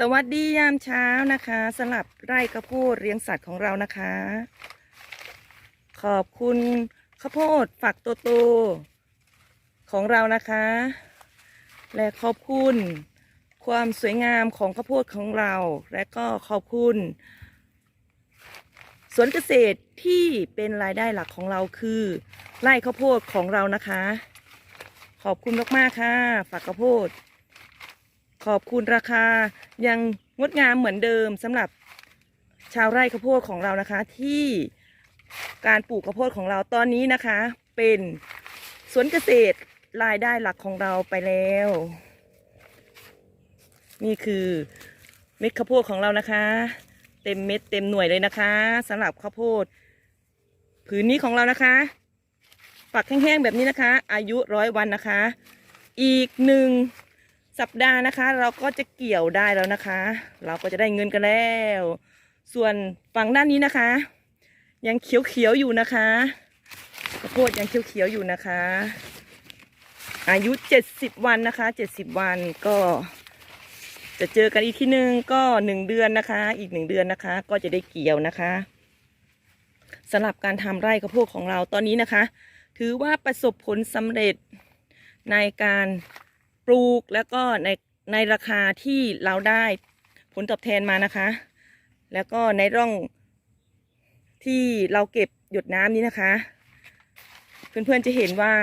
สวัสดียามเช้านะคะสลับไร่ข้าวโพดเลี้ยงสัตว์ของเรานะคะ ขอบคุณข้าวโพดฝักโตโตๆของเรานะคะ และขอบคุณ ความสวยงามของข้าวโพดของเรา และก็ขอบคุณ สวนเกษตรที่เป็นรายได้หลักของเราคือ ไร่ข้าวโพดของเรานะคะ ขอบคุณมากๆค่ะฝักข้าวโพด ขอบคุณราคายังงดงามเหมือนเดิมสำหรับชาวไร่ข้าวโพดของเรานะคะ ที่การปลูกข้าวโพดของเราตอนนี้นะคะ เป็นสวนเกษตรรายได้หลักของเราไปแล้ว นี่คือเม็ดข้าวโพดของเรานะคะ เต็มเม็ดเต็มหน่วยเลยนะคะสำหรับข้าวโพดผืนนี้ของเรานะคะฝักแห้งๆแบบนี้นะคะ อายุร้อยวันนะคะ อีกหนึ่ง สัปดาห์นะคะ เราก็จะเกี่ยวได้แล้วนะคะ เราก็จะได้เงินกันแล้ว ส่วนฝั่งด้านนี้นะคะ ยังเขียวๆอยู่นะคะข้าวโพดยังเขียวๆอยู่นะคะ อายุเจ็ดสิบวันนะคะเจ็ดสิบวันก็ จะเจอกันอีกทีหนึ่งก็หนึ่งเดือนนะคะ อีกหนึ่งเดือนนะคะ ก็จะได้เกี่ยวนะคะสำหรับการทำไร่ข้าวโพดของเราตอนนี้นะคะ ถือว่าประสบผลสำเร็จในการ ปลูกแล้วก็ในในราคาที่เราได้ผลตอบแทนมานะคะ แล้วก็ในร่องที่เราเก็บหยดน้ำนี้นะคะ เพื่อนๆจะเห็นว่า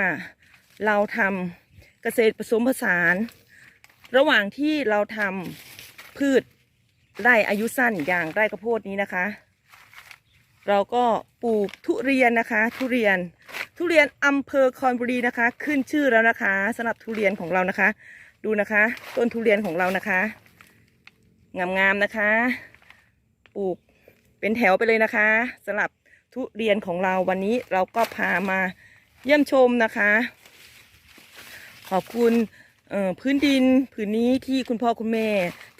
เราทำเกษตรผสมผสาน ระหว่างที่เราทำพืชไร่อายุสั้นอย่างไร่ข้าวโพดนี้นะคะ เราก็ปลูกทุเรียนนะคะ ทุเรียน ทุเรียนอำเภอคอนบุรีนะคะ ขึ้นชื่อแล้วนะคะสำหรับทุเรียนของเรานะคะ ดูนะคะ ต้นทุเรียนของเรานะคะงามๆนะคะปลูกเป็นแถวไปเลยนะคะสำหรับทุเรียนของเราวันนี้เราก็พามาเยี่ยมชมนะคะ ขอบคุณเอ่อพื้นดินผืนนี้ที่คุณพ่อคุณแม่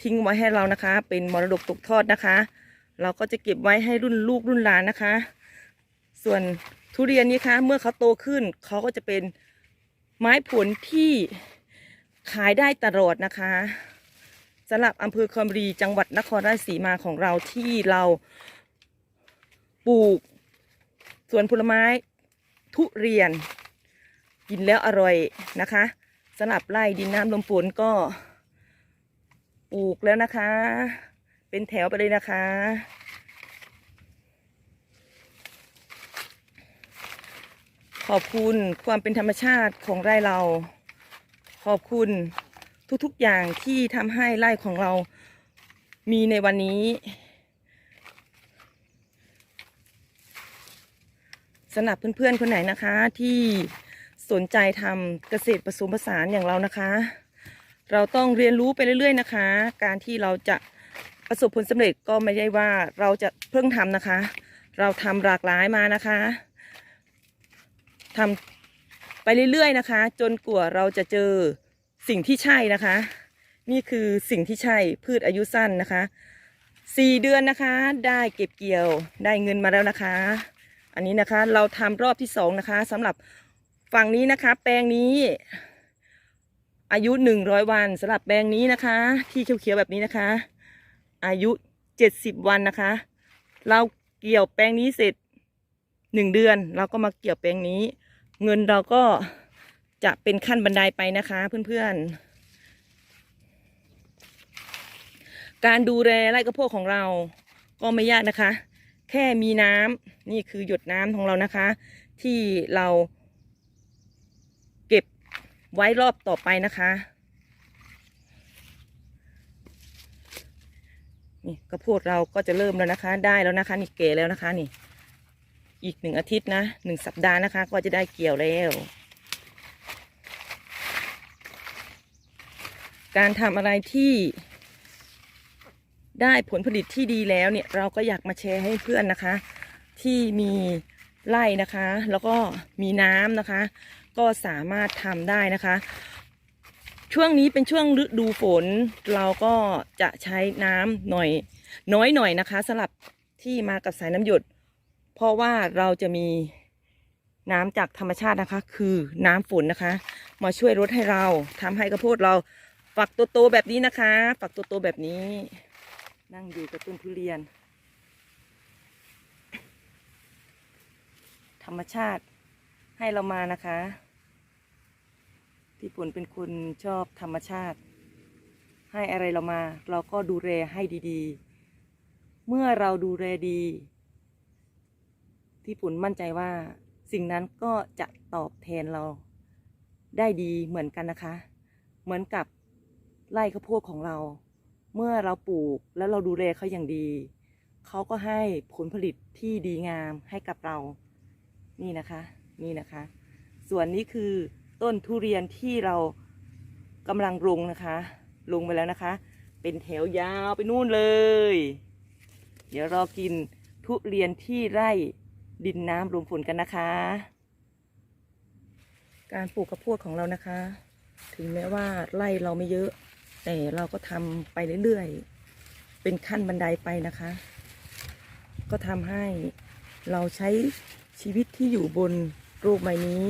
ทิ้งไว้ให้เรานะคะ เป็นมรดกตกทอดนะคะ เราก็จะเก็บไว้ให้รุ่นลูกรุ่นหลานนะคะ ส่วน ทุเรียนนี้คะ เมื่อเขาโตขึ้นเขาก็จะเป็นไม้ผลที่ขายได้ตลอดนะคะสำหรับอำเภอคอนบุรีจังหวัดนครราชสีมาของเราที่เราปลูกสวนผลไม้ทุเรียน กินแล้วอร่อยนะคะสำหรับไร่ดินน้ำลมฝนก็ปลูกแล้วนะคะ เป็นแถวไปเลยนะคะ ขอบคุณความเป็นธรรมชาติของไร่เรา ขอบคุณทุกๆอย่างที่ทำให้ไร่ของเรามีในวันนี้สำหรับเพื่อนๆคนไหนนะคะที่สนใจทำเกษตรผสมผสานอย่างเรานะคะ เราต้องเรียนรู้ไปเรื่อยๆนะคะ การที่เราจะประสบผลสำเร็จก็ไม่ได้ว่าเราจะเพิ่งทำนะคะ เราทำหลากหลายมานะคะ ทำไปเรื่อยๆนะคะ จนกว่าเราจะเจอสิ่งที่ใช่นะคะ นี่คือสิ่งที่ใช่พืชอายุสั้นนะคะสี่เดือนนะคะ ได้เก็บเกี่ยวได้เงินมาแล้วนะคะ อันนี้นะคะเราทำรอบที่สองนะคะสำหรับฝั่งนี้นะคะ แปลงนี้อายุหนึ่งร้อยวันสำหรับแปลงนี้นะคะ ที่เขียวๆแบบนี้นะคะ อายุเจ็ดสิบวันนะคะ เราเกี่ยวแปลงนี้เสร็จหนึ่งเดือน เราก็มาเกี่ยวแปลงนี้ เงินเราก็จะเป็นขั้นบันไดไปนะคะเพื่อนๆ การดูแลไร่ข้าวโพดของเราก็ไม่ยากนะคะ แค่มีน้ำนี่คือหยดน้ำของเรานะคะ ที่เราเก็บไว้รอบต่อไปนะคะนี่ข้าวโพดเราก็จะเริ่มแล้วนะคะ ได้แล้วนะคะ นี่เก๋แล้วนะคะนี่ อีกหนึ่งอาทิตย์นะหนึ่งสัปดาห์นะคะ ก็จะได้เกี่ยวแล้ว การทำอะไรที่ได้ผลผลิตที่ดีแล้วเนี่ยเราก็อยากมาแชร์ให้เพื่อนนะคะ ที่มีไร่นะคะ แล้วก็มีน้ำนะคะ ก็สามารถทำได้นะคะ ช่วงนี้เป็นช่วงฤดูฝน เราก็จะใช้น้ำหน่อย น้อยหน่อยนะคะสำหรับที่มากับสายน้ำหยด เพราะว่าเราจะมีน้ำจากธรรมชาตินะคะ คือน้ำฝนนะคะ มาช่วยลดให้เราทำให้ข้าวโพดเราฝักตัวโตแบบนี้นะคะ ฝักตัวโตแบบนี้ นั่งอยู่กับต้นทุเรียน ธรรมชาติให้เรามานะคะที่ผลเป็นคนชอบธรรมชาติ ให้อะไรเรามา เราก็ดูแลให้ดีๆ เมื่อเราดูแลดี ที่ผลมั่นใจว่าสิ่งนั้นก็จะตอบแทนเราได้ดีเหมือนกันนะคะ เหมือนกับไร่ข้าวโพดของเรา เมื่อเราปลูกแล้วเราดูแลเขาอย่างดี เขาก็ให้ผลผลิตที่ดีงามให้กับเรา นี่นะคะ นี่นะคะ ส่วนนี้คือต้นทุเรียนที่เรากำลังลงนะคะ ลงไปแล้วนะคะ เป็นแถวยาวไปนู่นเลย เดี๋ยวรอกินทุเรียนที่ไร่ ดินน้ำรวมฝนกันนะคะ การปลูกข้าวดของเรานะคะ ถึงแม้ว่าไร่เราไม่เยอะ แต่เราก็ทำไปเรื่อยๆ เป็นขั้นบันไดไปนะคะ ก็ทำให้เราใช้ชีวิตที่อยู่บนโลกใบนี้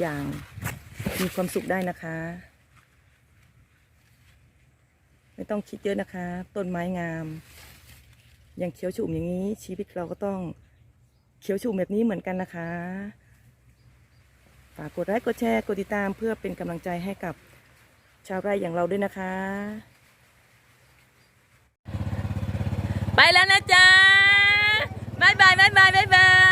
อย่างมีความสุขได้นะคะ ไม่ต้องคิดเยอะนะคะ ต้นไม้งาม อย่างเขียวชุ่มอย่างนี้ชีวิตเราก็ต้อง เขียวชุ่มแบบนี้เหมือนกันนะคะ ฝากกดไลค์กดแชร์กดติดตามเพื่อเป็นกำลังใจให้กับชาวไร่อย่างเราด้วยนะคะ ไปแล้วนะจ๊ะบายบายบายบายบายบาย